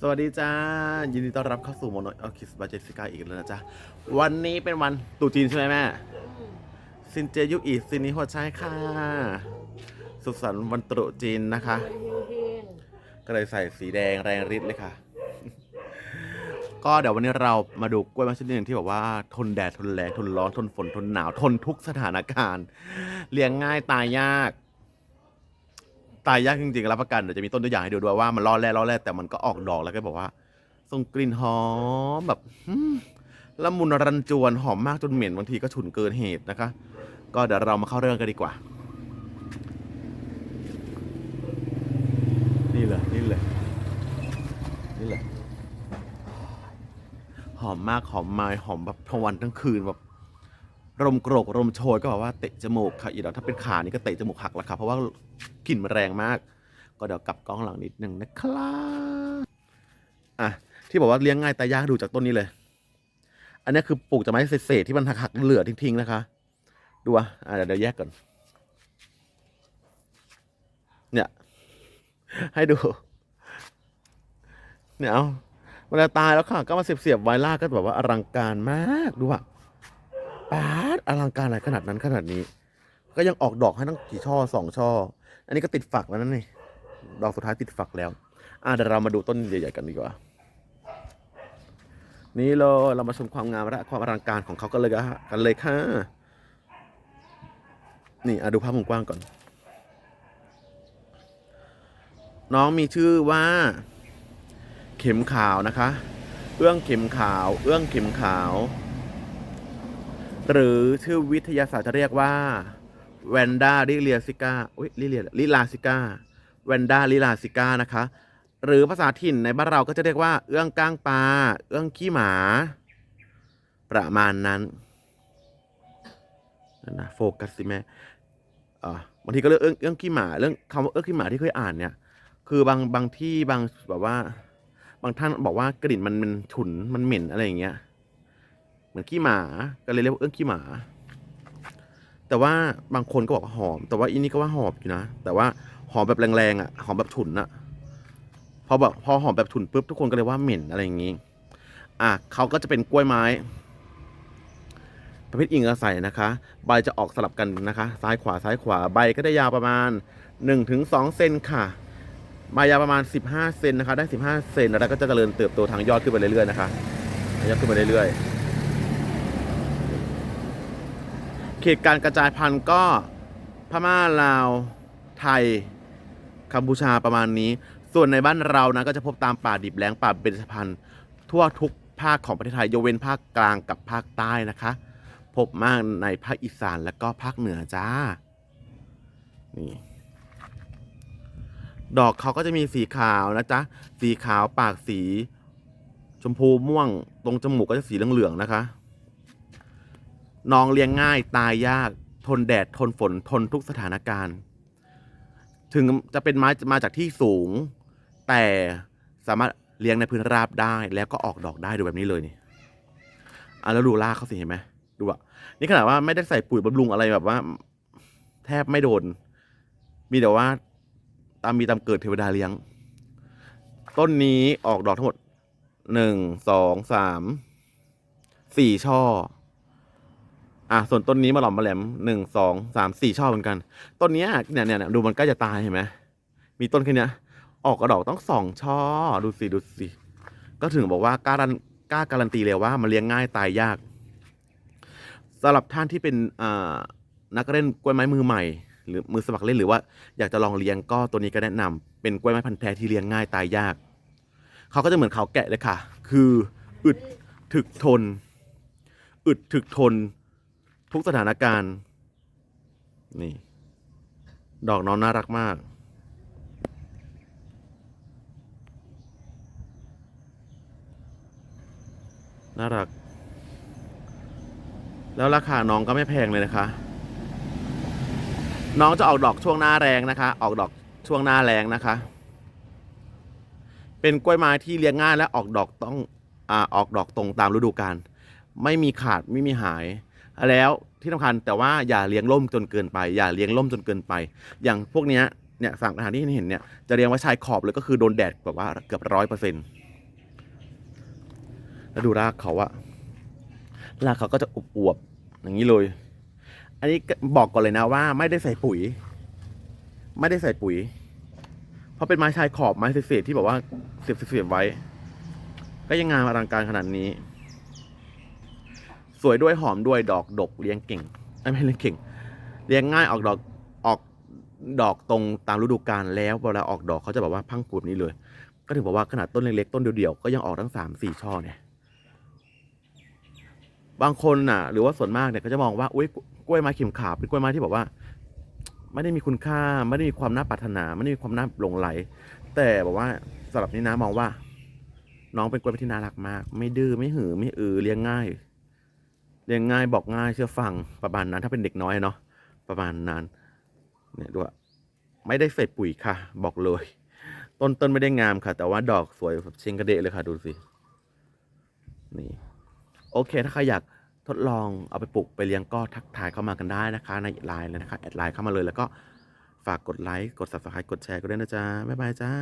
สวัสดีจ้า ยินดีต้อนรับเข้าสู่โมโนออคิสบาเจสิกาอีกแล้วนะจ๊ะ วันนี้เป็นวันตรุษจีนใช่ไหมแม่ ซินเจยุอีซินนี้หัวใจค่ะ สุขสันต์วันตรุษจีนนะคะ ก็เลยใส่สีแดงแรงฤทธิ์เลยค่ะ ก็เดี๋ยววันนี้เรามาดูกล้วยไม้ชนิดหนึ่งที่แบบว่าทนแดดทนแรงทนร้อนทนฝนทนหนาวทนทุกสถานการณ์ เลี้ยงง่ายตายยาก ตายยากจริงๆรับประกันเดี๋ยวจะมีต้นตัวอย่างให้ดูด้วยว่ามันรอดแร่รอดแร่แต่มันก็ออกดอกแล้วก็บอกว่าส่งกลิ่นหอมแบบหืมละมุนรันจวนหอมมากจนเหม็นบางทีก็ฉุนเกินเหตุนะคะ ก็เดี๋ยวเรามาเข้าเรื่องกันดีกว่า นี่เลยนี่เลยนี่เลยหอมมากหอมไม้หอมแบบทั้งวันทั้งคืนแบบ ลมโกรกลมโชยก็บอกว่าเตะจมูกค่ะอีดอกถ้าเป็นขานี่ก็เตะจมูกหักแล้วครับเพราะว่ากลิ่นมันแรงมาก ก็เดี๋ยวกลับกล้องหลังนิดหนึ่งนะครับอะที่บอกว่าเลี้ยงง่ายแต่ยากดูจากต้นนี้เลย อันนี้คือปลูกจากไม้เศษๆที่มันหักๆเหลือทิ้งๆนะคะ ดูอะเดี๋ยวเดี๋ยวแยกก่อน เนี่ย ให้ดู เนี่ยเอาเวลาตายแล้วค่ะก็มาเสียบๆไว้ล่ากก็แบบว่าอลังการมากดูอะ ป๊าดอลังการอะไรขนาดนั้นขนาดนี้ ก็ยังออกดอกให้ตั้งกี่ช่อสองช่อ อันนี้ก็ติดฝักแล้วนั่นนี่ดอกสุดท้ายติดฝักแล้ว อะเดี๋ยวเรามาดูต้นใหญ่ๆกันดีกว่า นี่เลยเรามาชมความงามและความอลังการของเขากันเลยกันกันเลยค่ะ นี่อะดูภาพมุมกว้างก่อน น้องมีชื่อว่า เข็มขาวนะคะ เอื้องเข็มขาว เอื้องเข็มขาว หรือชื่อวิทยาศาสตร์จะเรียกว่าแวนด้าลิเลียซิก้าอุ้ยลิเลียลิลาซิก้าแวนด้าลิลาซิก้านะคะ หรือภาษาถิ่นในบ้านเราก็จะเรียกว่า เอื้องก้างปลา เอื้องขี้หมา ประมาณนั้นนั่นนะโฟกัสสิแม่อ่าบางทีก็เรียกเอื้องเอื้องขี้หมา เรื่องคำว่าเอื้องขี้หมาที่เคยอ่านเนี่ย คือบางบางที่บางแบบว่า บางท่านบอกว่ากลิ่นมันมันฉุนมันเหม็นอะไรอย่างเงี้ย มือนขี้หมา ก็เลยเรียกว่าเอื้องขี้หมา แต่ว่าบางคนก็บอกว่าหอม แต่ว่าอีนี่ก็ว่าหอมอยู่นะ แต่ว่าหอมแบบแรงๆอะ หอมแบบฉุนอะ พอแบบพอหอมแบบฉุนปุ๊บทุกคนก็เลยว่าเหม็นอะไรอย่างงี้ อะเขาก็จะเป็นกล้วยไม้ ประเภทอิงอาศัยนะคะ ใบจะออกสลับกันนะคะ ซ้ายขวาซ้ายขวา ใบก็ได้ยาวประมาณ 1-2 เซนค่ะใบยาวประมาณ 15 เซนนะคะ ได้ 15 เซนแล้วก็จะเจริญเติบโตทางยอดขึ้นไปเรื่อยๆนะคะยอดขึ้นไปเรื่อยๆ เขตการกระจายพันธุ์ก็พม่าลาวไทยกัมพูชาประมาณนี้ ส่วนในบ้านเรานะก็จะพบตามป่าดิบแล้งป่าเบญจพรรณทั่วทุกภาคของประเทศไทยยกเว้นภาคกลางกับภาคใต้นะคะ พบมากในภาคอีสานและก็ภาคเหนือจ้านี่ดอกเขาก็จะมีสีขาวนะจ๊ะ สีขาวปากสี ชมพูม่วง ตรงจมูกก็จะสีเหลืองๆนะคะ น้องเลี้ยงง่ายตายยาก ทนแดดทนฝนทนทุกสถานการณ์ ถึงจะเป็นไม้มาจากที่สูง แต่สามารถเลี้ยงในพื้นราบได้แล้วก็ออกดอกได้ดูแบบนี้เลยนี่อะแล้วดูรากเขาสิเห็นไหมดูอะนี่ขนาดว่าไม่ได้ใส่ปุ๋ยบำรุงอะไรแบบว่า แทบไม่โดน มีแต่ว่า ตามมีตามเกิดเทวดาเลี้ยง ต้นนี้ออกดอกทั้งหมดหนึ่งสองสามสี่ช่อ อะส่วนต้นนี้มาหล่อมมาแหลมหนึ่งสองสามสี่ช่อเหมือนกัน ต้นเนี้ยเนี่ยเนี่ยดูมันใกล้จะตายเห็นไหมมีต้นแค่นี้ออกกระดอกต้องสองช่อดูสิดูสิก็ถึงบอกว่ากล้ารันกล้าการันตีเลยว่ามันเลี้ยงง่ายตายยากสำหรับท่านที่เป็นอ่านักเล่นกล้วยไม้มือใหม่ หรือมือสมัครเล่นหรือว่าอยากจะลองเลี้ยงก็ตัวนี้ก็แนะนำเป็นกล้วยไม้พันธุ์แท้ที่เลี้ยงง่ายตายยากเขาก็จะเหมือนเขาแกะเลยค่ะ คืออึดถึกทน อึดถึกทน ทุกสถานการณ์ นี่ ดอกน้องน่ารักมากน่ารัก แล้วราคาน้องก็ไม่แพงเลยนะคะ น้องจะออกดอกช่วงหน้าแรงนะคะ ออกดอกช่วงหน้าแรงนะคะ เป็นกล้วยไม้ที่เลี้ยงง่ายและออกดอกต้องอ่าออกดอกตรงตามฤดูกาล ไม่มีขาดไม่มีหาย แล้วที่สำคัญแต่ว่าอย่าเลี้ยงล่มจนเกินไป อย่าเลี้ยงล่มจนเกินไป อย่างพวกเนี้ยเนี่ยสั่งอาหารที่เห็นเนี่ยจะเลี้ยงไว้ชายขอบเลยก็คือโดนแดดแบบว่าเกือบร้อยเปอร์เซ็นต์แล้วดูรากเขาอะรากเขาก็จะอวบๆอย่างนี้เลย อันนี้บอกก่อนเลยนะว่า ไม่ได้ใส่ปุ๋ย ไม่ได้ใส่ปุ๋ย เพราะเป็นไม้ชายขอบไม้เศษๆที่แบบว่าเสียบเสียบๆไว้ ก็ยังงามอลังการขนาดนี้ วยด้วยหอมด้วยดอกดกเลี้ยงเก่งไม่เลี้ยงเก่ง เลี้ยงง่ายออกดอกออกดอกตรงตามฤดูกาลแล้วเวลาออกดอกเขาจะแบบว่าพังปูแบบนี้เลย ก็ถึงบอกว่าขนาดต้นเล็กๆต้นเดียวๆก็ยังออกทั้งสามสี่ช่อเนี่ยบางคนน่ะ หรือว่าส่วนมากเนี่ยก็จะมองว่าอุ้ยกล้วยไม้เข็มขาวเป็นกล้วยไม้ที่แบบว่า ไม่ได้มีคุณค่าไม่ได้มีความน่าปรารถนา ไม่ได้มีความน่าหลงไหล แต่บอกว่าสำหรับนี่นะมองว่า น้องเป็นกล้วยไม้ที่น่ารักมาก ไม่ดื้อไม่หือไม่อือเลี้ยงง่าย เลี้ยงง่ายบอกง่ายเชื่อฟังประมาณนั้น ถ้าเป็นเด็กน้อยเนาะประมาณนั้นเนี่ยด้วยไม่ได้ใส่ปุ๋ยค่ะ บอกเลย ต้นต้นไม่ได้งามค่ะ แต่ว่าดอกสวยแบบเชิงกระเดะเลยค่ะ ดูสินี่โอเค ถ้าใครอยากทดลองเอาไปปลูกไปเลี้ยงก็ทักทายเข้ามากันได้นะคะ ในไลน์เลยนะคะแอดไลน์เข้ามาเลยแล้วก็ฝากกดไลค์กด subscribe กดแชร์ก็ได้นะจ๊ะบ๊ายบายจ้า